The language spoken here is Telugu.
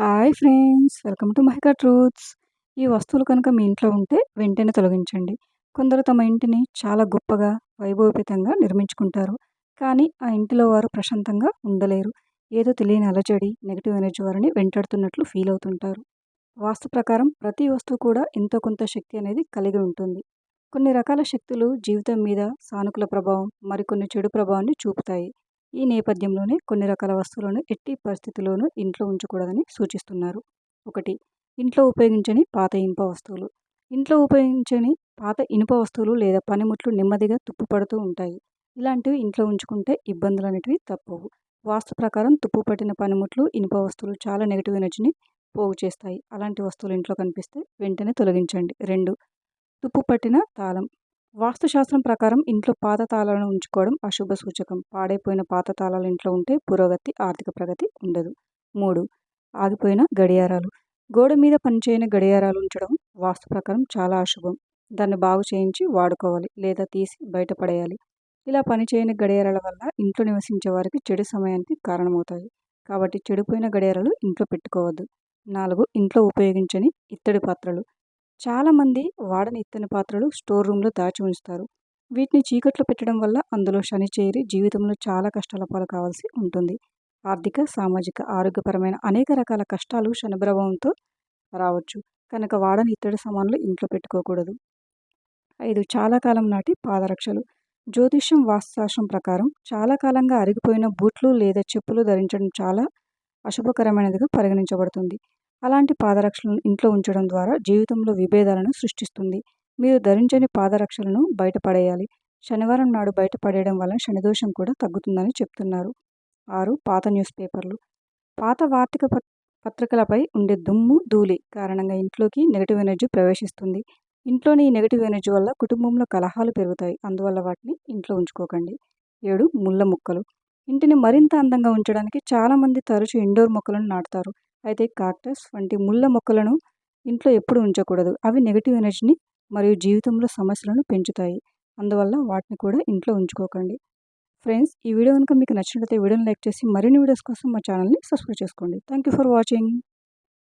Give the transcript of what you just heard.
Hi friends! Welcome to Mahika truths. ఈ వస్తువులు కనుక మీ ఇంట్లో ఉంటే వెంటనే తొలగించండి. కొందరు తమ ఇంటిని చాలా గొప్పగా వైభవపేతంగా నిర్మించుకుంటారు. కానీ ఆ ఇంటిలో వారు ప్రశాంతంగా ఉండలేరు. ఏదో తెలియని అలజడి నెగిటివ్ ఎనర్జీ వారిని వెంటాడుతున్నట్లు ఫీల్ అవుతుంటారు. వాస్తు ప్రకారం ప్రతి వస్తువు కూడా ఎంతో కొంత శక్తి అనేది కలిగి ఉంటుంది. కొన్ని రకాల శక్తులు జీవితం మీద సానుకూల ప్రభావం మరికొన్ని చెడు ప్రభావాన్ని చూపుతాయి. ఈ నేపథ్యంలోనే కొన్ని రకాల వస్తువులను ఎట్టి పరిస్థితుల్లోనూ ఇంట్లో ఉంచకూడదని సూచిస్తున్నారు. ఒకటి ఇంట్లో ఉపయోగించని పాత ఇనుప వస్తువులు. ఇంట్లో ఉపయోగించని పాత ఇనుప వస్తువులు లేదా పనిముట్లు నెమ్మదిగా తుప్పుపడుతూ ఉంటాయి. ఇలాంటివి ఇంట్లో ఉంచుకుంటే ఇబ్బందులు అనేటివి తప్పవు. వాస్తు ప్రకారం తుప్పు పట్టిన పనిముట్లు ఇనుప వస్తువులు చాలా నెగిటివ్ ఎనర్జీని పోగు చేస్తాయి. అలాంటి వస్తువులు ఇంట్లో కనిపిస్తే వెంటనే తొలగించండి. రెండు తుప్పు పట్టిన తాళం. వాస్తుశాస్త్రం ప్రకారం ఇంట్లో పాత తాళాలను ఉంచుకోవడం అశుభ సూచకం. పాడైపోయిన పాత తాళాలు ఇంట్లో ఉంటే పురోగతి ఆర్థిక ప్రగతి ఉండదు. మూడు. ఆగిపోయిన గడియారాలు. గోడ మీద పనిచేయని గడియారాలు ఉంచడం వాస్తు ప్రకారం చాలా అశుభం. దాన్ని బాగు చేయించి వాడుకోవాలి లేదా తీసి బయటపడేయాలి. ఇలా పనిచేయని గడియారాల వల్ల ఇంట్లో నివసించే వారికి చెడు సమయానికి కారణమవుతాయి. కాబట్టి చెడిపోయిన గడియారాలు ఇంట్లో పెట్టుకోవద్దు. నాలుగు. ఇంట్లో ఉపయోగించని ఇత్తడి పాత్రలు. చాలామంది వాడని ఇత్తడి పాత్రలు స్టోర్ రూమ్లో దాచి ఉంచుతారు. వీటిని చీకట్లో పెట్టడం వల్ల అందులో శని చేరి జీవితంలో చాలా కష్టాల పాలు కావాల్సి ఉంటుంది. ఆర్థిక సామాజిక ఆరోగ్యపరమైన అనేక రకాల కష్టాలు శని ప్రభావంతో రావచ్చు. కనుక వాడని ఇత్తడి సామాన్లు ఇంట్లో పెట్టుకోకూడదు. ఐదు చాలా కాలం నాటి పాదరక్షలు. జ్యోతిష్యం వాస్తుశాస్త్రం ప్రకారం చాలా కాలంగా అరిగిపోయిన బూట్లు లేదా చెప్పులు ధరించడం చాలా అశుభకరమైనదిగా పరిగణించబడుతుంది. అలాంటి పాదరక్షలను ఇంట్లో ఉంచడం ద్వారా జీవితంలో విభేదాలను సృష్టిస్తుంది. మీరు ధరించని పాదరక్షలను బయటపడేయాలి. శనివారం నాడు బయటపడేయడం వలన శనిదోషం కూడా తగ్గుతుందని చెప్తున్నారు. ఆరు పాత న్యూస్ పేపర్లు. పాత వార్తిక పత్రికలపై ఉండే దుమ్ము ధూళి కారణంగా ఇంట్లోకి నెగిటివ్ ఎనర్జీ ప్రవేశిస్తుంది. ఇంట్లోని ఈ నెగిటివ్ ఎనర్జీ వల్ల కుటుంబంలో కలహాలు పెరుగుతాయి. అందువల్ల వాటిని ఇంట్లో ఉంచుకోకండి. ఏడు ముళ్ళ మొక్కలు. ఇంటిని మరింత అందంగా ఉంచడానికి చాలామంది తరచూ ఇండోర్ మొక్కలను నాటుతారు. అయితే కాక్టస్ వంటి ముళ్ళ మొక్కలను ఇంట్లో ఎప్పుడు ఉంచకూడదు. అవి నెగిటివ్ ఎనర్జీని మరియు జీవితంలో సమస్యలను పెంచుతాయి. అందువల్ల వాటిని కూడా ఇంట్లో ఉంచుకోకండి. ఫ్రెండ్స్ ఈ వీడియో కనుక మీకు నచ్చినట్లయితే వీడియోని లైక్ చేసి మరిన్ని వీడియోస్ కోసం మా ఛానల్ని సబ్స్క్రైబ్ చేసుకోండి. Thank you for watching.